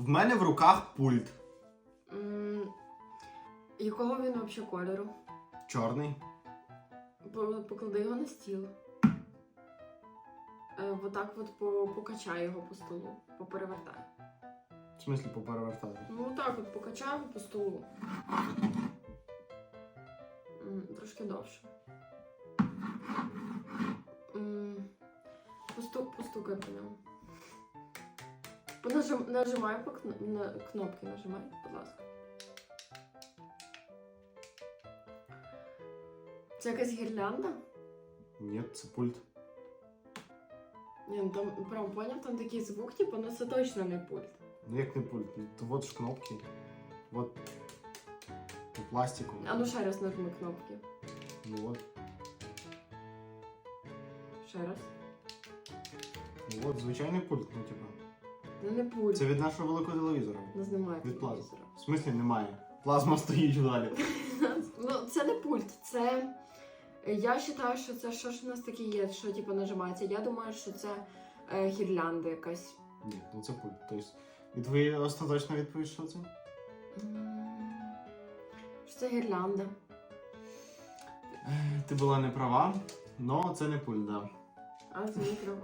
В мене в руках пульт. М, Якого він взагалі кольору? Чорний. По- Поклади його на стіл. Е, Отак от по- покачай його по столу, поперевертай. В смислі поперевертати. Ну отак от покачай його по столу. М, Трошки довше. М, Посту, постукай по ньому. Понажим, нажимай по кно- на кнопки, нажимай, будь ласка. Це якась гірлянда? Ні, це пульт. Ні, ну там прям поняв, там такий звук, типу, ну це точно не пульт. Ну як не пульт? Ну, То от ж кнопки. От. По пластику. А ну ще раз нажми кнопки. Ну от. Ще раз. Ну от, звичайний пульт, ну типа. Ну не пульт. Це від нашого великого телевізора. У нас немає Від плазми. телевізора. В смислі немає. Плазма стоїть в залі. Ну, це не пульт, це. Я вважаю, що це що ж у нас таке є, що типу нажимається. Я думаю, що це е, гірлянда якась. Ні, ну це пульт. Тобто, і твоя остаточна відповідь, що це? М, Що це гірлянда? Е, Ти була не права, але це не пульт, да. А це мікро.